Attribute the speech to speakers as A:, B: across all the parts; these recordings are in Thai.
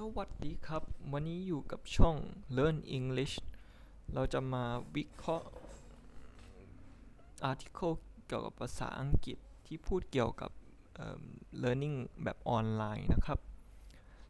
A: สวัสดีครับ วันนี้อยู่กับช่อง Learn English เราจะมาวิเคราะห์ article เกี่ยวกับภาษาอังกฤษที่พูดเกี่ยวกับ learning แบบออนไลน์นะครับ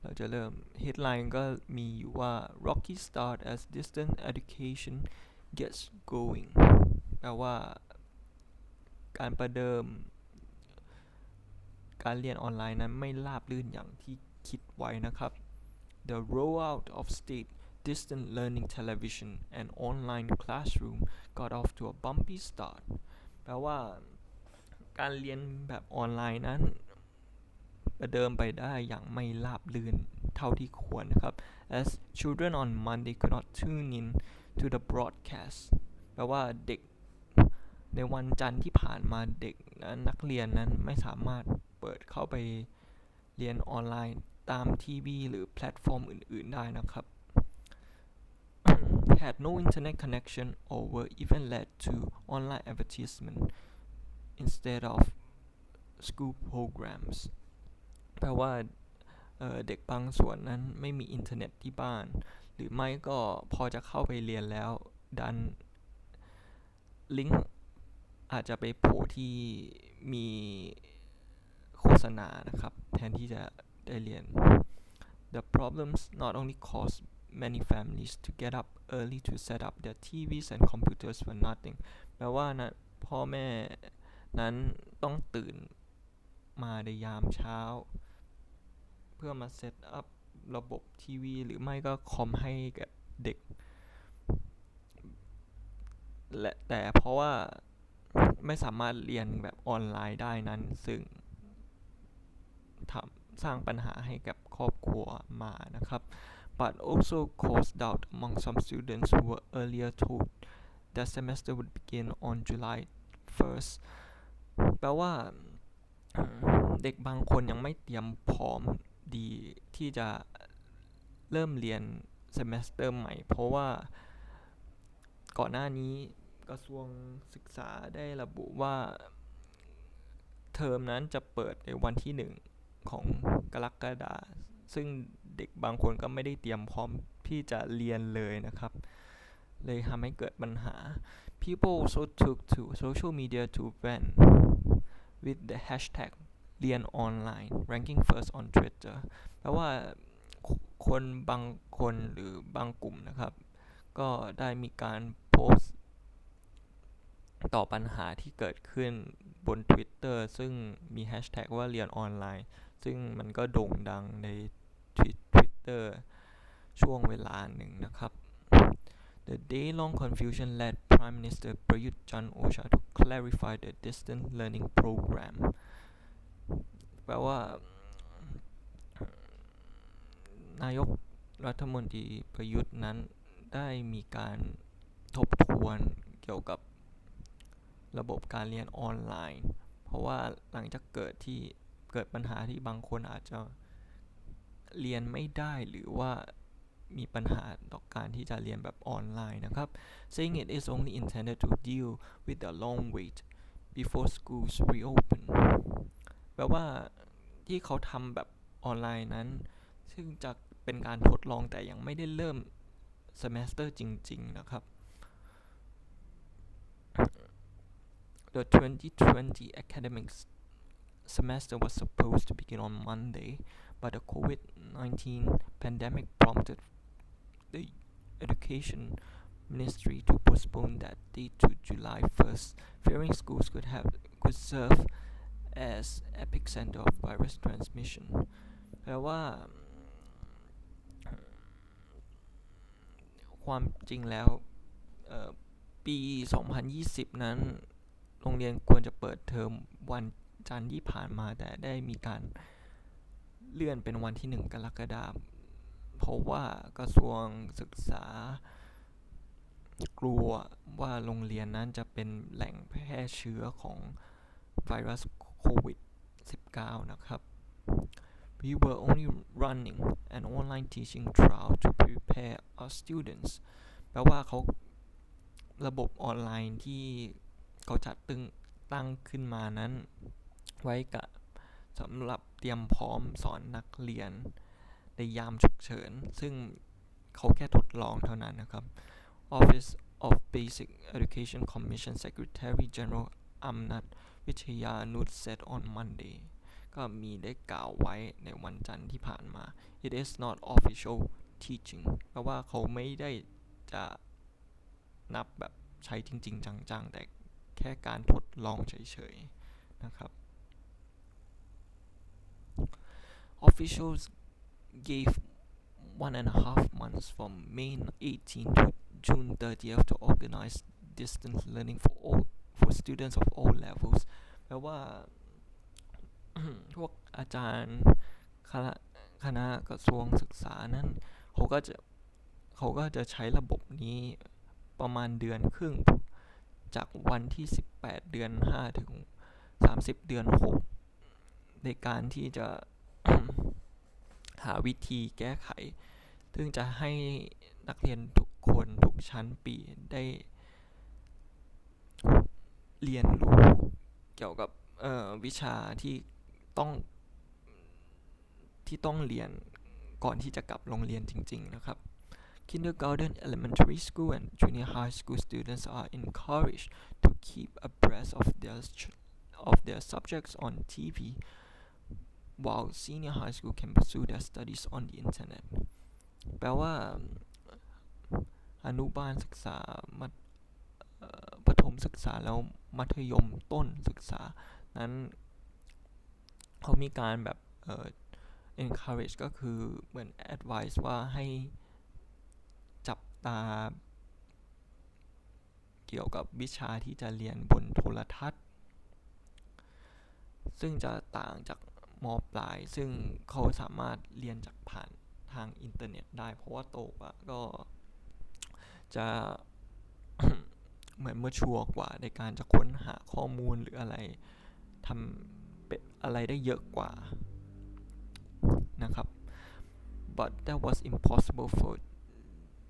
A: เราจะเริ่ม headline ก็มีอยู่ว่า Rocky start as distance education gets going แปลว่าการประเดิม การเรียนออนไลน์นั้นไม่ราบรื่นอย่างที่คิดไว้นะครับ The rollout of state distance learning television and online classroom got off to a bumpy start แปลว่าการเรียนแบบออนไลน์นั้นประเดิมไปได้อย่างไม่ราบรื่นเท่าที่ควรนะครับ as children on Monday could not tune in to the broadcast แปลว่าเด็กในวันจันทร์ที่ผ่านมาเด็กนั้นนักเรียนนั้นไม่สามารถเปิดเข้าไปเรียนออนไลน์ ตามทีวีหรือแพลตฟอร์มอื่น ๆ ได้นะครับ had no internet connection or were even led to online advertisement instead of school programs แปลว่าเเด็กบางส่วนนั้นไม่มีอินเทอร์เน็ตที่บ้าน หรือไม่ก็พอจะเข้าไปเรียนแล้ว ดันลิงก์อาจจะไปโผล่ที่มีโฆษณานะครับ แทนที่จะ ได้เรียน The problems not only caused many families to get up early to set up their TVs and computers for nothing แปลว่านะพ่อแม่นั้นต้องตื่นมาในยามเช้า เพื่อมาเซตอัพระบบทีวี หรือไม่ก็คอมให้กับเด็กและแต่เพราะว่าไม่สามารถเรียนแบบออนไลน์ได้นั้น ซึ่งทำ สร้างปัญหาให้กับครอบครัวมานะครับ but also caused doubt among some students who were earlier told that semester would begin on July 1st แปลว่าเด็กบางคนยังไม่เตรียมพร้อมดีที่จะเริ่มเรียน semester ใหม่ เพราะว่าก่อนหน้านี้กระทรวงศึกษาได้ระบุว่า เทอมนั้นจะเปิดในวันที่หนึ่ง ของกรกฎาซึ่งเด็กบางคนก็ไม่ได้เตรียมพร้อมที่จะเรียนเลยนะครับ เลยทำให้เกิดปัญหา people also took to social media to vent with the hashtag เรียนออนไลน์ ranking first on Twitter แปลว่าคคนบางคนหรือบางกลุ่มนะครับ ก็ได้มีการโพสต์ ต่อปัญหาที่เกิดขึ้นบน Twitter ซึ่งมีแฮชแท็กว่าเรียนออนไลน์ ซึ่งมันก็โด่งดังใน Twitter ช่วงเวลาหนึ่งนะครับ The day-long confusion led Prime Minister Prayut Chan-o-cha to clarify the distance learning program แปลว่า นายกรัฐมนตรีประยุทธ์นั้นได้มีการทบทวนเกี่ยวกับระบบการเรียนออนไลน์ เพราะว่าหลังจากเกิดที่ เกิดปัญหาที่บางคนอาจจะเรียนไม่ได้หรือว่ามีปัญหาต่อการที่จะเรียนแบบออนไลน์นะครับ saying it is only intended to deal with the long wait before schools reopen แปลว่าที่เขาทำแบบออนไลน์นั้น ซึ่งจะเป็นการทดลองแต่ยังไม่ได้เริ่ม semester จริง ๆ นะครับ The 2020 academic semester was supposed to begin on Monday, but the COVID-19 pandemic prompted the Education Ministry to postpone that date to July 1st, fearing schools could have could serve as epicenter of virus transmission แปลว่า ความจริงแล้วเอ่อปี 2020 นั้น โรงเรียนควรจะเปิดเทอมวัน จันทร์ที่ผ่านมาแต่ได้มีการเลื่อนเป็นวันที่ 1 กรกฎาคมเพราะว่ากระทรวงศึกษา กลัวว่าโรงเรียนนั้นจะเป็นแหล่งแพร่เชื้อของไวรัสโควิด -19 นะครับ We were only running an online teaching trial to prepare our students แปลว่าเขาระบบออนไลน์ที่เขาจัดตึงตั้งขึ้นมานั้น ไว้กับสำหรับเตรียมพร้อมสอนนักเรียนในยามฉุกเฉิน ซึ่งเขาแค่ทดลองเท่านั้นนะครับ Office of Basic Education Commission Secretary General Amnat Vichaya-Nut said on Monday ก็มีได้กล่าวไว้ในวันจันทร์ที่ผ่านมา It is not official teaching แปลว่าเขาไม่ได้จะนับแบบใช้จริง ๆ จัง ๆ แต่แค่การทดลองเฉย ๆ นะครับ Officials gave one and a half months from May 18 to June 30th to organize distance learning for all for students of all levels แปลว่า พวกอาจารย์คณะคณะกระทรวงศึกษานั้นเขาก็จะเขาก็จะใช้ระบบนี้ประมาณเดือนครึ่ง จากวันที่ 18 เดือน 5 ถึง 30 เดือน 6 ในการที่จะ หาวิธีแก้ไข ซึ่งจะให้นักเรียนทุกคนทุกชั้นปีได้เรียนรู้เกี่ยวกับวิชาที่ต้องที่ต้องเรียนก่อนที่จะกลับโรงเรียนจริง ๆ นะครับ Kindergarten, elementary school, and junior high school students are encouraged to keep abreast of their of their subjects on TV, while senior high school can pursue their studies on the internet. แปลว่า อนุบาลศึกษามัธประถมศึกษาแล้วมัธยมต้นศึกษา นั้นเขามีการแบบเอ่อ encourage ก็คือเหมือน advice ว่าให้จับตา เกี่ยวกับวิชาที่จะเรียนบนโทรทัศน์ ซึ่งจะต่างจาก มปลาย ซึ่งเขาสามารถเรียนจากผ่านทางอินเทอร์เน็ตได้ เพราะว่าโตกว่าก็จะเหมือนเมื่อชัวร์กว่าในการจะค้นหาข้อมูลหรืออะไรทำเป็นอะไรได้เยอะกว่านะครับ but that was impossible for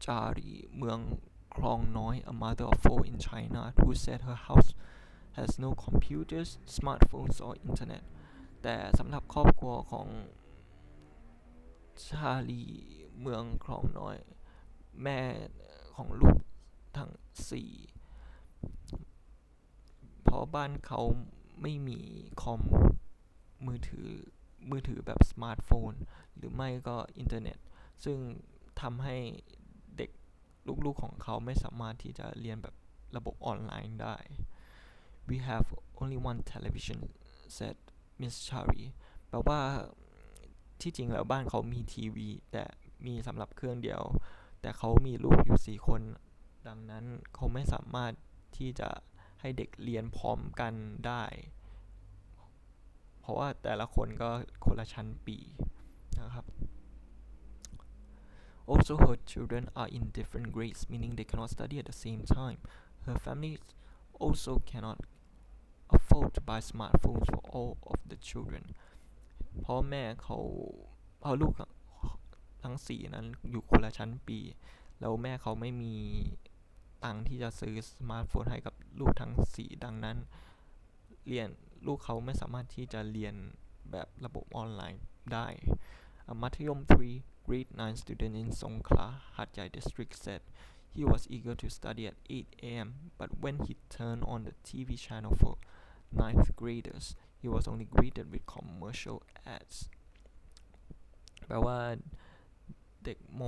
A: Jari เมืองคลองน้อย a mother of four in China who said her house has no computers smartphones or internet แต่สำหรับครอบครัวของชาลีเมืองคลองน้อย แม่ของลูกทั้งสี่เพราะบ้านเขาไม่มีคอมมือถือมือถือแบบสมาร์ทโฟน หรือไม่ก็อินเทอร์เน็ต ซึ่งทำให้เด็กลูกๆของเขาไม่สามารถที่จะเรียนแบบระบบออนไลน์ได้ We have only one television set said Miss Chari แปลว่าที่จริงแล้วบ้านเขามีทีวี แต่มีสำหรับเครื่องเดียว แต่เขามีลูกอยู่สี่คน ดังนั้นเขาไม่สามารถที่จะให้เด็กเรียนพร้อมกันได้ เพราะว่าแต่ละคนก็คนละชั้นปีนะครับ Also her children are in different grades meaning they cannot study at the same time her family also cannot afford to buy smartphones for all of the children พราะแม่เขาเพราลูกทั้งสี่นั้นอยู่คนละชั้นปี แล้วแม่เขาไม่มีตังที่จะซื้อสมาร์ทโฟนให้กับลูกทั้งสี่ดังนั้น เรียนลูกเขาไม่สามารถที่จะเรียนแบบระบบออนไลน์ได้มัธยม 3 grade 9 student in Songkhla Hatyai district said he was eager to study at 8 a.m. but when he turned on the TV channel for ninth graders he was only greeted with commercial ads แปลว่าเด็กม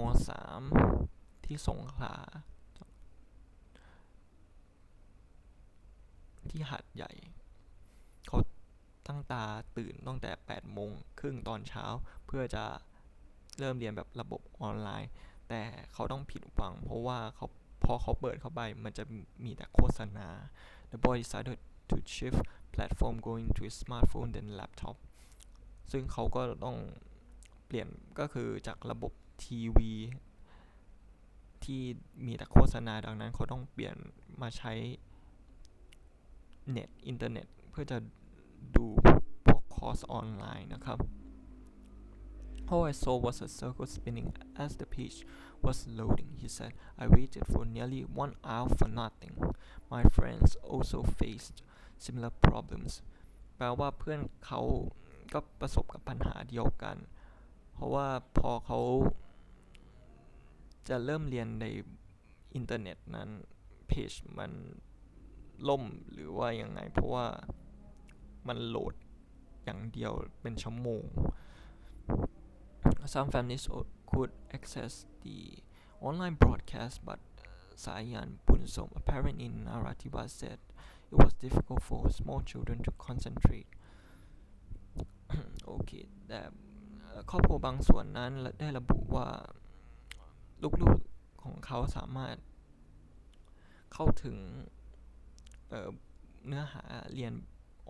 A: .3 ที่สงขลาที่หัดใหญ่ เขาตั้งตาตื่นตั้งแต่8โมงครึ่งตอนเช้า เพื่อจะเริ่มเรียนแบบระบบออนไลน์ แต่เขาต้องผิดหวัง เพราะว่าเขาพอเขาเปิดเข้าไปมันจะมีแต่โฆษณา The boy decided to shift platform going to smartphone then laptop ซึ่งเขาก็ต้องเปลี่ยนก็คือจากระบบทีวี ที่มีแต่โฆษณาดังนั้นเขาต้องเปลี่ยนมาใช้เน็ตอินเทอร์เน็ต เพื่อจะดูพวกคอร์สออนไลน์นะครับ All I saw was a circle spinning as the page was loading, he said. I waited for nearly one hour for nothing. My friends also faced similar problems. แปลว่าเพื่อนเขาก็ประสบกับปัญหาเดียวกัน เพราะว่าพอเขาจะเริ่มเรียนในอินเทอร์เน็ตนั้นเพจมันล่มหรือว่ายังไง เพราะว่ามันโหลดอย่างเดียวเป็นชั่วโมง Some families could access the online broadcast but Sayan Bunsom, a parent in Narathiwat, said it was difficult for small children to concentrate. โอเค แต่ครอบครัวบางส่วนนั้นได้ระบุว่า ลูกๆของเขาสามารถเข้าถึงเเนื้อหาเรียน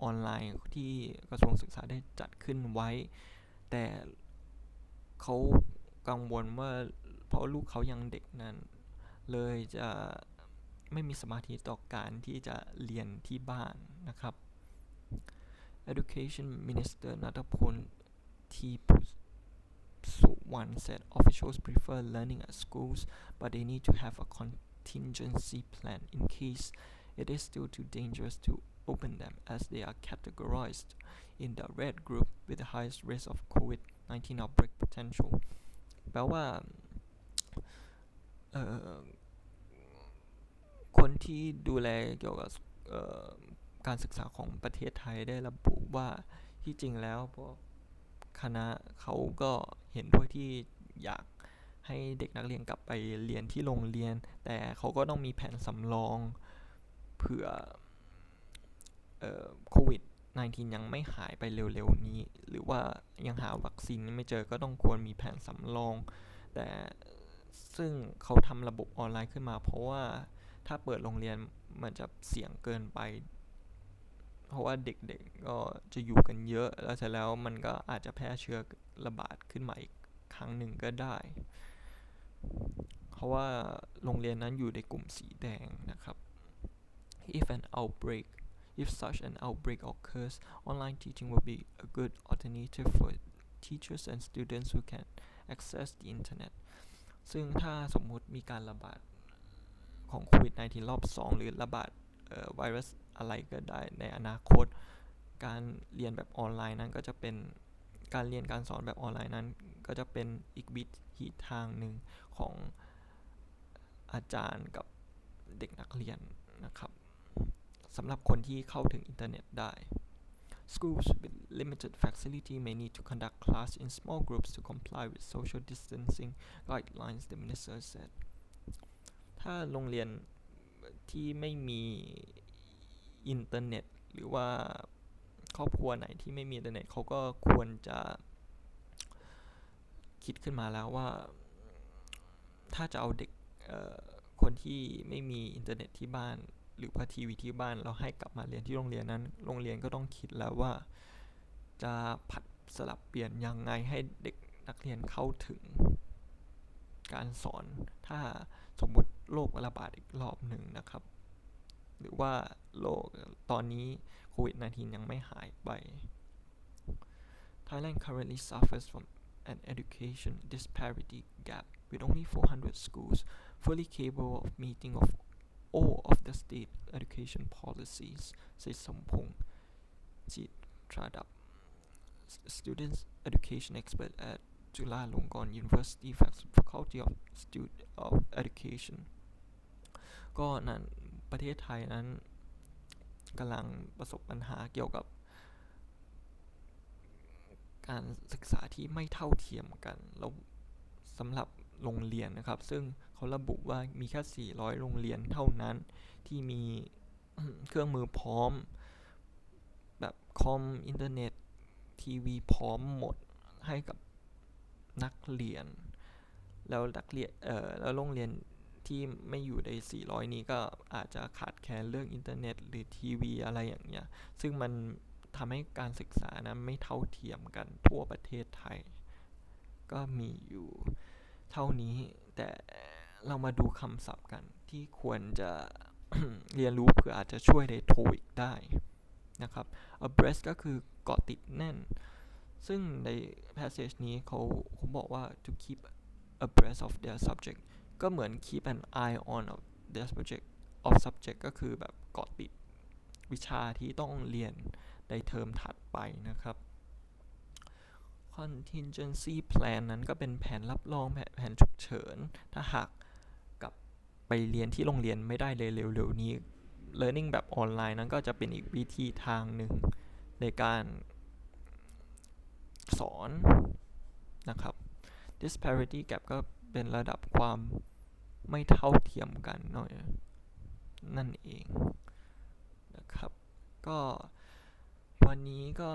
A: ออนไลน์ที่กระทรวงศึกษาได้จัดขึ้นไว้ แต่ เขากังวลว่าเพราะลูกเขายังเด็กนั้น เลยจะไม่มีสมาธิต่อการที่จะเรียนที่บ้านนะครับ Education Minister Natapol T. Suwan said officials prefer learning at schools but they need to have a contingency plan in case it is still too dangerous to open them as they are categorized in the red group with the highest risk of COVID. 19 outbreak potential แปลว่าคนที่ดูแลเกี่ยวกับการศึกษาของประเทศไทยได้ระบุว่าที่จริงแล้วพวกคณะเขาก็เห็นด้วยที่อยากให้เด็กนักเรียนกลับไปเรียนที่โรงเรียน แต่เขาก็ต้องมีแผนสำรองเผื่อโควิด -19 ยังไม่หายไปเร็วๆนี้ หรือว่ายังหาวัคซีนไม่เจอก็ต้องควรมีแผนสำรอง แต่ซึ่งเขาทำระบบออนไลน์ขึ้นมา เพราะว่าถ้าเปิดโรงเรียนมันจะเสี่ยงเกินไป เพราะว่าเด็กๆก็จะอยู่กันเยอะ แล้วเสร็จแล้วมันก็อาจจะแพร่เชื้อระบาดขึ้นมาอีกครั้งหนึ่งก็ได้ เพราะว่าโรงเรียนนั้นอยู่ในกลุ่มสีแดงนะครับ if an outbreak if such an outbreak occurs online teaching will be a good alternative for teachers and students who can access the internet ซึ่งถ้าสมมุติมีการระบาดของโควิด -19 รอบ 2 หรือระบาดไวรัสอะไรก็ได้ในอนาคต การเรียนแบบออนไลน์นั้นก็จะเป็นการเรียนการสอนแบบออนไลน์นั้น ก็จะเป็นอีกวิธีทางหนึ่งของอาจารย์กับเด็กนักเรียนนะครับ สำหรับคนที่เข้าถึงอินเทอร์เน็ตได้ Schools with limited facility may need to conduct class in small groups to comply with social distancing guidelines the minister said ถ้าโรงเรียนที่ไม่มีอินเทอร์เน็ต หรือว่าครอบครัวไหนที่ไม่มีอินเทอร์เน็ตเขาก็ควรจะคิดขึ้นมาแล้วว่า ถ้าจะเอาเด็กคนที่ไม่มีอินเทอร์เน็ตที่บ้าน หรือว่าทีวีที่บ้านเราให้กลับมาเรียนที่โรงเรียนนั้น โรงเรียนก็ต้องคิดแล้วว่า จะผัดสลับเปลี่ยนยังไงให้เด็กนักเรียนเข้าถึง การสอนถ้าสมมติโรคระบาดอีกรอบหนึ่งนะครับ หรือว่าโรคตอนนี้โควิด -19 ยังไม่หายไป Thailand currently suffers from an education disparity gap with only 400 schools fully capable of meeting of all of the state education policies says Sampong Chitrad, students education expert at Chulalongkorn University Faculty of Student of Education ก็นั้นประเทศไทยนั้นกำลังประสบปัญหาเกี่ยวกับ การศึกษาที่ไม่เท่าเทียมกัน แล้วสำหรับ โรงเรียนนะครับ ซึ่งเขาระบุว่ามีแค่ 400 โรงเรียนเท่านั้นที่มีเครื่องมือพร้อม แบบคอมอินเทอร์เน็ตทีวีพร้อมหมดให้กับนักเรียน แล้วนักเรียนเอ่อแล้วโรงเรียนที่ไม่อยู่ใน 400 นี้ก็อาจจะขาดแคลนเรื่องอินเทอร์เน็ตหรือทีวีอะไรอย่างเงี้ย ซึ่งมันทำให้การศึกษานะไม่เท่าเทียมกันทั่วประเทศไทย ก็มีอยู่ เท่านี้ แต่เรามาดูคำศัพท์กันที่ควรจะเรียนรู้เผื่ออาจจะช่วยในโทอีกได้นะครับ abreast ก็คือเกาะติดแน่น ซึ่งใน passage นี้เขาเขาบอกว่า to keep abreast of their subject ก็เหมือน keep an eye on of their subject of subject ก็คือแบบเกาะติดวิชาที่ต้องเรียนในเทอมถัดไปนะครับ contingency plan นั้นก็เป็นแผนรับรองแผนแผนฉุกเฉิน ถ้าหากกลับไปเรียนที่โรงเรียนไม่ได้เลยเร็วๆนี้ learning แบบออนไลน์นั้นก็จะเป็นอีกวิธีทางหนึ่งในการสอนนะครับ disparity gap ก็เป็นระดับความไม่เท่าเทียมกันหน่อยนั่นเองนะครับ ก็วันนี้ก็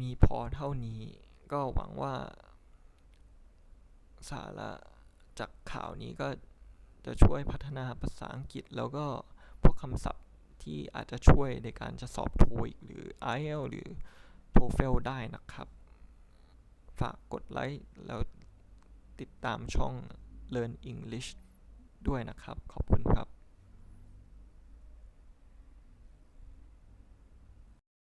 A: มีพอเท่านี้ ก็หวังว่า สาระจากข่าวนี้ก็จะช่วยพัฒนาภาษาอังกฤษ แล้วก็พวกคำศัพท์ที่อาจจะช่วยในการจะสอบ TOEIC หรือ IELTS หรือ TOEFL ได้นะครับ ฝากกดไลค์แล้วติดตามช่อง Learn English ด้วยนะครับ ขอบคุณครับ